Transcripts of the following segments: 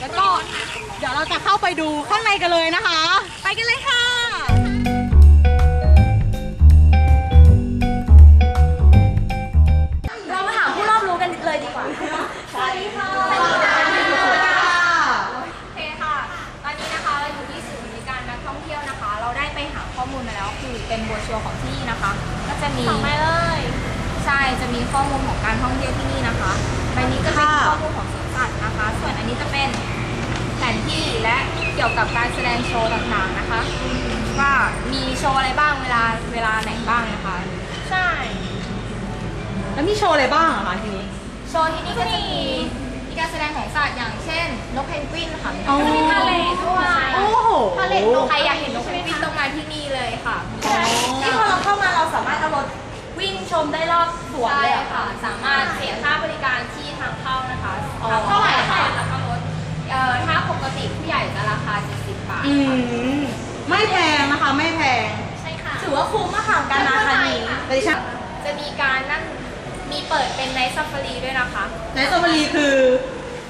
แล้วก็เดี๋ยวเราจะเข้าไปดูข้างในกันเลยนะคะ ไปกันเลยค่ะ เรามาถามผู้รอบรู้กันเลยดีกว่าสวัสดีค่ะโอเคค่ะ ตอนนี้นะคะเราอยู่ที่ศูนย์บริการนักท่องเที่ยวนะคะ เราได้ไปหาข้อมูลมาแล้วคือเป็นโบรชัวร์ของที่นี่นะคะ ก็จะมี ของมาเลย ใช่ จะมีข้อมูลของการท่องเที่ยวที่นี่นะคะใบนี้จะเป็นค่ะข้อมูลของสวนสัตว์นะคะ ส่วนอันนี้จะเป็นแผ นที่และเกี่ยวกับการแสดงโชว์ต่างๆนะคะ ว่ามีโชว์อะไรบ้างเวลาเวลาไหนบ้างนะคะ ใช่ แล้วมีโชว์อะไรบ้างอะคะทีนี้ โชว์ที่นี่ก็จะมีมีการแสดงของสัตว์อย่างเช่นนกเพนกวินค่ะอ๋อ ก็จะมีพาเลทด้วยโอ้โหพาเลทนกใครอยากเห็นนกเพนกวินต้องมาที่นี่เลยค่ะนี่พอเราเข้ามาเราสามารถเอารถวิ่งชมได้รอบสวนใช่เลยเหรอค่ะ สามารถเสียค่าบริการที่ทางเข้านะคะ อ๋อ เท่าไหร่คะแล้วก็ลดเอ่อถ้าปกติผู้ใหญ่จะราคา 70 บาท อืมไม่แพงนะคะ ไม่แพง ใช่ค่ะ ถือว่าคุ้มมากค่ะกับการมาครั้งนี้ แต่ดิฉัน จะมีการนั่งมีเปิดเป็นไนท์ซัฟฟารีด้วยนะคะในซาฟารีคือ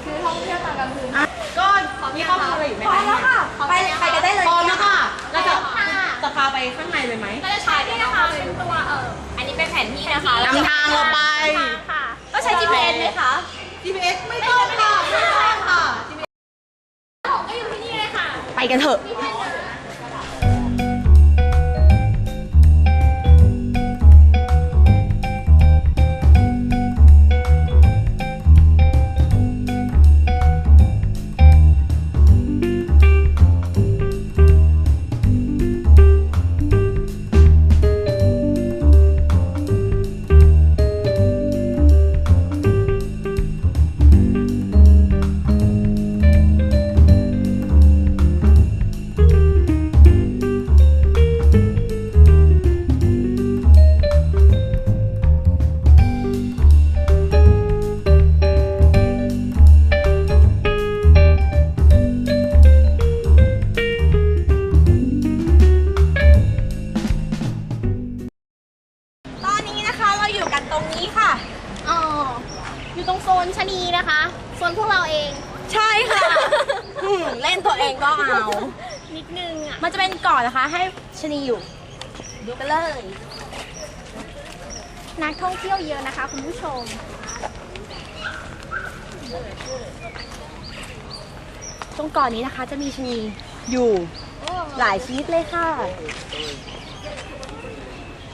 คือท่องเที่ยวตอนกลางคืนอะก็มีข้อมูลอะไรอยู่ไหมพร้อคะมแล้วค่ะ ไปไปกันได้เลยพร้อมแล้วค่ะเราจะค่ะจะพาไปข้างในเลยไหมก็จะใช้นี่นะคะเป็นตัวเอออันนี้เป็นแผนที่นะคะนำทางเราไปค่ะต้องใช้ GPS ไหมคะ GPS ไม่ต้องค่ะไม่ต้องค่ะผมก็อยู่ที่นี่เลยค่ะ ไปกันเถอะ อยู่ตรงโซนชะนีนะคะ โซนพวกเราเอง ใช่ค่ะอืมเล่นตัวเองก็เอา นิดนึงอะ มันจะเป็นก่อนนะคะ ให้ชะนีอยู่ ดูกันเลย นักท่องเที่ยวเยอะนะคะคุณผู้ชม ตรงก่อนนี้นะคะ จะมีชะนีอยู่หลายชนิดเลยค่ะ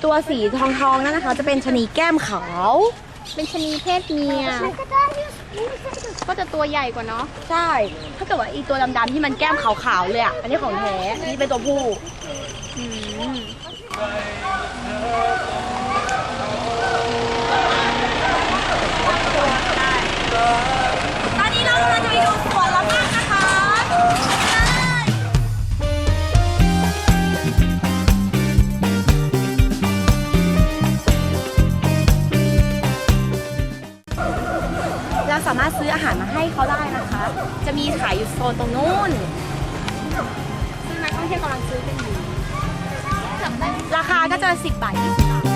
ตัวสีทองทองๆนั่นนะคะ จะเป็นชะนีแก้มขาว เป็นชะนีเพศเมีย ก็จะตัวใหญ่กว่าเนาะ ใช่ ถ้าเกิดว่าอีตัวดำๆที่มันแก้มขาวๆเลยอะ อันนี้ของแท้อันนี้เป็นตัวผู้อืมตอนนี้เรากำลังจะไปดูาสามารถซื้ออาหารมาให้เขาได้นะคะ จะมีขายอยู่โซนตรงนู้นซึ่งนักท่องเที่ยวกำลังซื้อกันอยู่ราคาก็จะ 10 บาท20บาท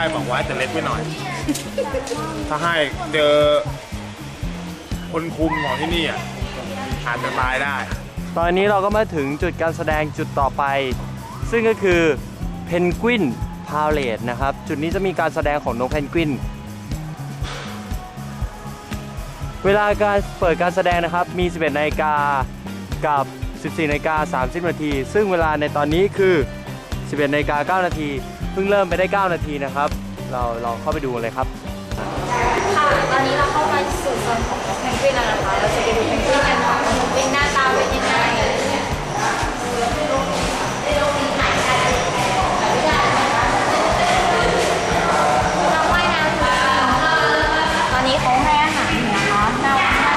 มีป้บอกว่าจะเล็กไปหน่อย ถ้าให้เจอ คนคุมของที่นี่อะอาจจะตายได้ ตอนนี้เราก็มาถึงจุดการแสดงจุดต่อไป ซึ่งก็คือเพนกวินพาเลตนะครับ จุดนี้จะมีการแสดงของนกเพนกวิน เวลาการเปิดการแสดงนะครับ มี 11นาฬิกากับ 14นาฬิกา30นาที ซึ่งเวลาในตอนนี้คือ 11นาฬิกา9นาที เพิ่งเริ่มไปได้ 9 นาทีนะครับ เราลองเข้าไปดูเลยครับ ค่ะ ตอนนี้เราเข้ามาสู่โซนของเพนกวินแล้วนะคะ เราจะไปดูเพนกวินกันค่ะว่าเพนกวินหน้าตาเป็นยังไงอะไรอย่างเงี้ยน้องว่ายน้ำอยู่ตอนนี้เขาให้อาหารอยู่นะคะน่ารักมาก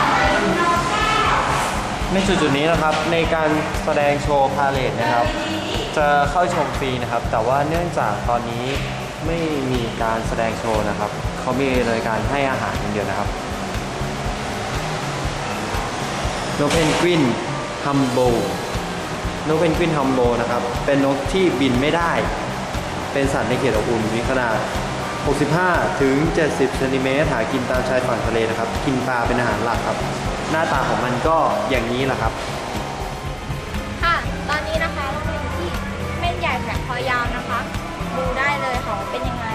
ในจุดจุดๆนี้นะครับในการแสดงโชว์พาเลทนะครับ จะเข้าชมฟรีนะครับ แต่ว่าเนื่องจากตอนนี้ไม่มีการแสดงโชว์นะครับ เขามีรายการให้อาหารอย่างเดียวนะครับนกเพนกวินฮัมโบนกเพนกวินฮัมโบนะครับ เป็นนกที่บินไม่ได้ เป็นสัตว์ในเขตอบอุ่นมีขนาด 65 ถึง 70 เซนติเมตร หากินตามชายฝั่งทะเลนะครับ กินปลาเป็นอาหารหลักครับ หน้าตาของมันก็อย่างนี้แหละครับ ยาวนะคะ ดูได้เลยค่ะเป็นยังไง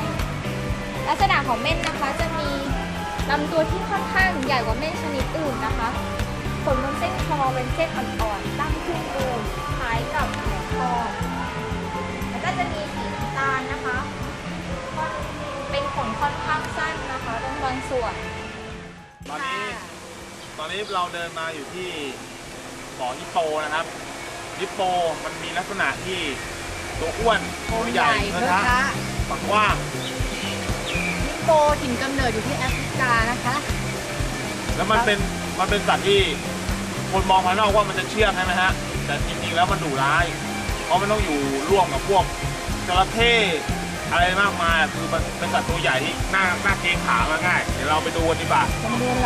ลักษณะของเม่นนะคะจะมีลำตัวที่ค่อนข้างใหญ่กว่าเม่นชนิดอื่นนะคะขนบนเส้นคอเป็นเส้นอ่อนๆตั้งขึ้นเอวคล้ายกับแหนคอแล้วก็จะมีสีน้ำตาลนะคะ เป็นขนค่อนข้างสั้นนะคะตรงบางส่วนตอนนี้ตอนนี้เราเดินมาอยู่ที่บ่อฮิปโปนะครับฮิปโปมันมีลักษณะที่ ตัวอ้วนตัวใหญ่เนื้อทะปากกว้างโปถิ่นกำเนิดอยู่ที่แอฟริกานะคะ แล้วมันเป็นมันเป็นสัตว์ที่คนมองภายนอกว่ามันจะเชื่องใช่ไหมฮะ แต่จริงๆแล้วมันดุร้าย เพราะมันต้องอยู่ร่วมกับพวกจระเข้อะไรมากมายคือมันเป็นสัตว์ตัวใหญ่ที่น่าน่าเกรงขามากง่ายเดี๋ยวเราไปดูกันดีกว่า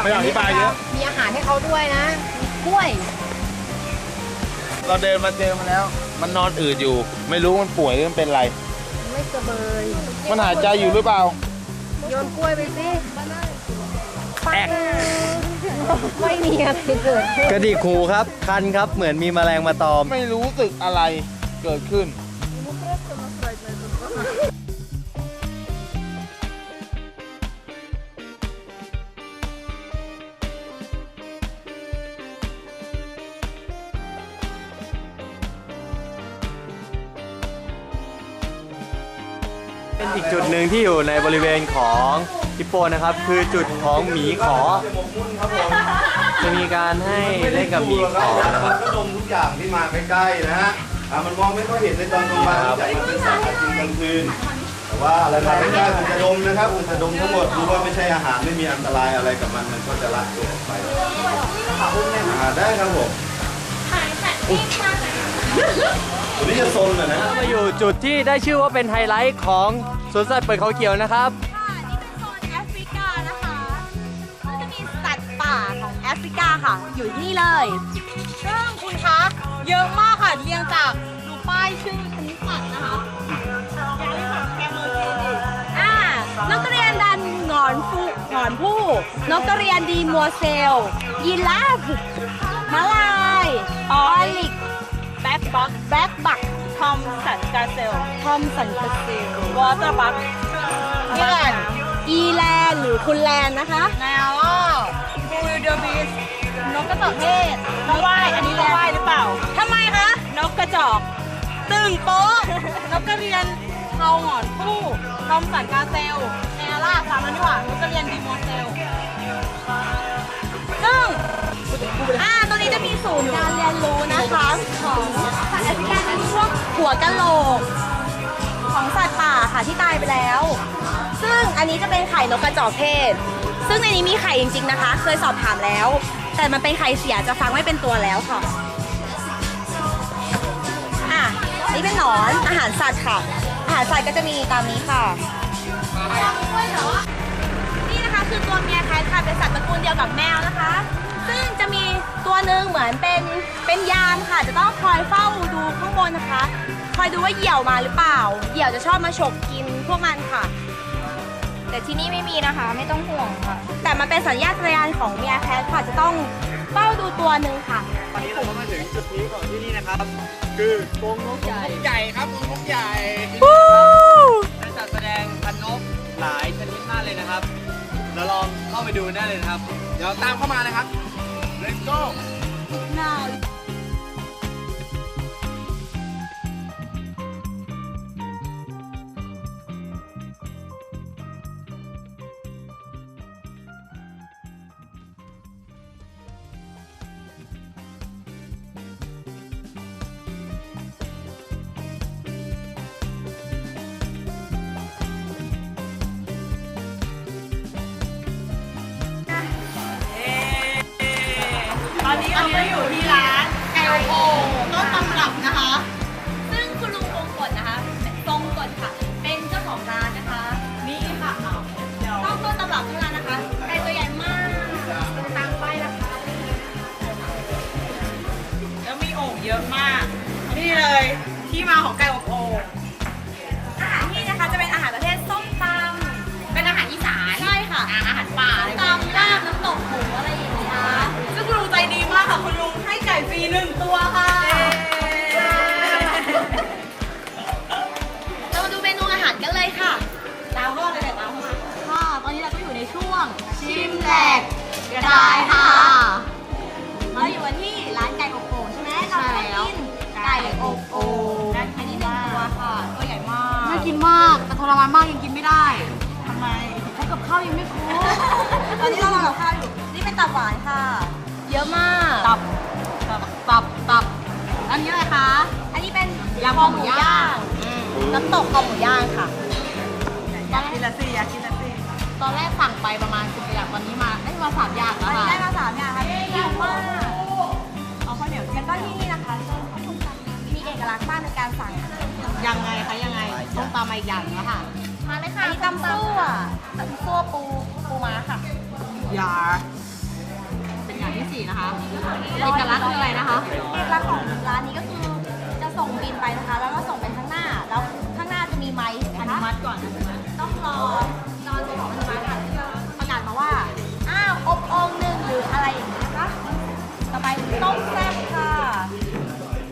ไม่ต้องอธิบายเยอะมีอาหารให้เขาด้วยนะมีกล้วย เราเดินมาเจอมาแล้ว มันนอนอืดอยู่ ไม่รู้มันป่วยหรือมันเป็นอะไร ไม่สบายมันหายใจอยู่หรือเปล่า โยนกล้วยไปสิแอกไม่มีอะไรเกิดขึ้นกระดิกหูครับ คันครับ เหมือนมีแมลงมาตอม ไม่รู้สึกอะไรเกิดขึ้นเป็น งที่อยู่ในบริเวณของฮิปโปนะครับ คือจุดของหมีขอ จะมีการให้เล่นกับหมีขอนะครับก็ดมทุกอย่างที่มาใกล้ๆนะฮะอะมันมองไม่ค่อยเห็นในตอนกลางวันจากมันเป็นสัตว์หากินกลางคืนแต่ว่าอะไรมาใกล้ๆมันจะดมนะครับมันจะดมทั้งหมดรู้ว่าไม่ใช่อาหารไม่มีอันตรายอะไรกับมันมันก็จะละตัวออกไปอ่าได้ครับผมตัวนี้จะซนเหรอนะมาอยู่จุดที่ได้ชื่อว่าเป็นไฮไลท์ของ สวนสัตว์เปิดเขาเขียวนะครับ ค่ะ นี่เป็นโซนแอฟริกานะคะก็จะมีสัตว์ป่าของแอฟริกาค่ะ อยู่ที่นี่เลยซึ่งคุณคะเยอะมากค่ะเรียงจากดูป้ายชื่อชนิดสัตว์นะคะอ่านกกระเรียนดันหงอนฟูหงอนผู้นกกระเรียนดีมัวเซล ยีราฟมาลายออลิก แบ็กบักแบ็กบัก ทอมสันกาเซลทอมสันกาเซลวอเตอร์บักนี่แหละอีแลนหรือคุณแลนนะคะแนวฟูลเดอร์บิสนกกระจอกเทศนกว่ายอันนี้ต้องว่ายหรือเปล่าทำไมคะนกกระจอก ตึงโป๊ะนกกระเรียนเทาหงอนผู้ทอมสันกาเซลแนล่าสามอันนี้หว่านกกระเรียนดีโมเซลซึ่งอ่าตรงนี้จะมีศูนย์การเรียนรู้นะคะของสัตว์แอฟริกาในช่วง หัวกะโหลก ของสัตว์ป่าค่ะที่ตายไปแล้ว ซึ่งอันนี้จะเป็นไข่นกกระจอกเทศ ซึ่งในนี้มีไข่จริง ๆนะคะ เคยสอบถามแล้ว แต่มันเป็นไข่เสียจะฟังไม่เป็นตัวแล้วค่ะอะนี่เป็นหนอนอาหารสัตว์ค่ะ อาหารสัตว์ก็จะมีตามนี้ค่ะนี่นะคะคือตัวเมียแคทค่ะเป็นสัตว์ตระกูลเดียวกับแมวนะคะ ซึ่งจะมีตัวหนึ่งเหมือนเป็นเป็นยามค่ะ จะต้องคอยเฝ้าดูข้างบนนะคะ คอยดูว่าเหยี่ยวมาหรือเปล่า เหยี่ยวจะชอบมาฉกกินพวกมันค่ะ แต่ที่นี่ไม่มีนะคะ ไม่ต้องห่วงค่ะ แต่มันเป็นสัญญาณยานของเมียแพทค่ะจะต้องเฝ้าดูตัวหนึ่งค่ะ ตอนนี้เราก็มาถึงจุดนี้ของที่นี่นะครับ คือกรงนกใหญ่ใหญ่ครับกรงนกใหญ่เป็นสัตว์แสดงพันนกหลายชนิดมากเลยนะครับเราลองเข้าไปดูได้เลยนะครับ เดี๋ยวตามเข้ามานะครับ let's go. Now โอ่งต้นตำรับนะคะ ซึ่งคุณลุงทรงกฎนะคะทรงกฎค่ะ เป็นเจ้าของร้านนะคะ นี่ค่ะต้องต้นตำรับเท่านั้นนะคะไก่ตัวใหญ่มากตามไปนะคะแล้วมีโอ่งเยอะมาก นี่เลยที่มาของไก่อบโอ่ง ตัวค่ะเรามาดูเมนูอาหารกันเลยค่ะตามเข้ามาเลยค่ะตามเข้ามาค่ะตอนนี้เราก็อยู่ในช่วงชิมแหลกได้ค่ะเราอยู่กันที่ร้านไก่อบโอ่งใช่ไหมเราจะได้กินไก่อบโอ่งอันนี้หนึ่งตัวค่ะตัวใหญ่มากน่ากินมากแต่ทรมานมากยังกินไม่ได้ทำไมเพราะกับข้าวยังไม่ครบตอนนี้เรารอกับข้าวอยู่นี่เป็นตับหวานค่ะ เยอะมาก ตับตับตับตับ อันนี้อะไรคะ อันนี้เป็นยำคอหมูย่างน้ำตกคอหมูย่างค่ะ อยากกินละสิอยากกินละสิตอนแรกสั่งไปประมาณสิบอย่างตอนนี้มาได้มาสามอย่างตแล้อวนนี้ค่ะได้มาสามอย่างค่ะเยอะมากเอาข้าวเหนียวแล้วก็ที่นี่นะคะมีเอกลักษณ์มากในการสั่งอาหารยังไงคะยังไงต้องตามมาอีกอย่างแล้วค่ะมาเลยค่ะอันนี้ตำซั่วตำซั่วปูปูม้าค่ะยาเป็นอย่างที่ สี่นะคะเอกลักษณ์คืออะไรนะคะ เอกลักษณ์ของร้านนี้ก็คือจะส่งบินไปนะคะ แล้วก็ส่งไปข้างหน้า แล้วข้างหน้าจะมีไมค์อนะนุคะ มัติก่อนนะ ต้องรอตอนของอนุมัติค่ะที่จะประกาศมาว่า อ้าว อบโองหนึ่งหรืออะไรอย่างนี้นะคะ ต่อไปต้มแซ่บค่ะ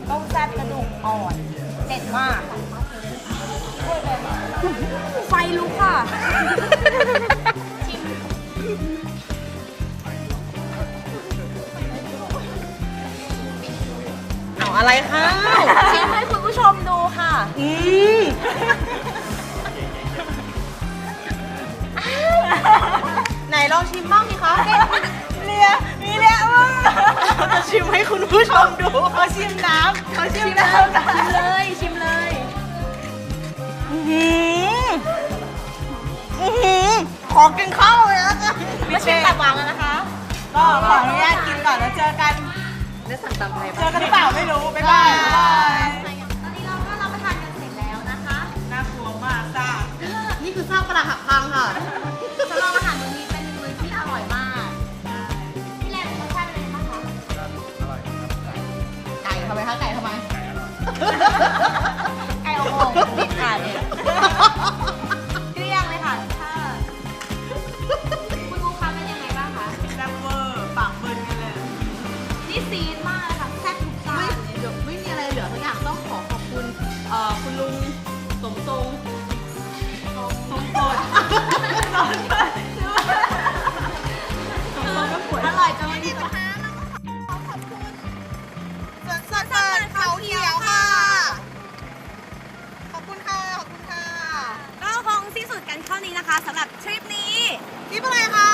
ต้มแซ่บกระดูกอ่อนเด็ดมาก ไฟลุกค่ะ อาอะไรคะชิมให้คุณผู้ชมดูค่ะ อืมไหนลองชิมบ้างสิคะเลียมีเลียมากจะชิมให้คุณผู้ชมดูเขาชิมน้ำเขาชิมน้ำชิมเลยชิมเลยอื้อหืออื้อหือขอกินข้าวเลยแล้วกันมาชิมตับหวานกันนะคะ ก็ขออนุญาตกินก่อนแล้วเจอกัน ได้สั่งตำไทยเจอกันหรือเปล่า มค่ะแซ่บทุกจานี้ยวไม่มีอะไรเหลือสักอย่างต้องขอขอบคุณคุณลุงสมทรงสมทรงสมทรรงก็ปวอร่อยจนไม่มีปัญหาสวนสัว์เปิดเขาเขียวค่ะ ขอบคุณค่ะ ขอบคุณค่ะ ก็คงสิ้นสุดกันเท่านี้นะคะสำหรับทริปนี้ ทริปอะไรคะ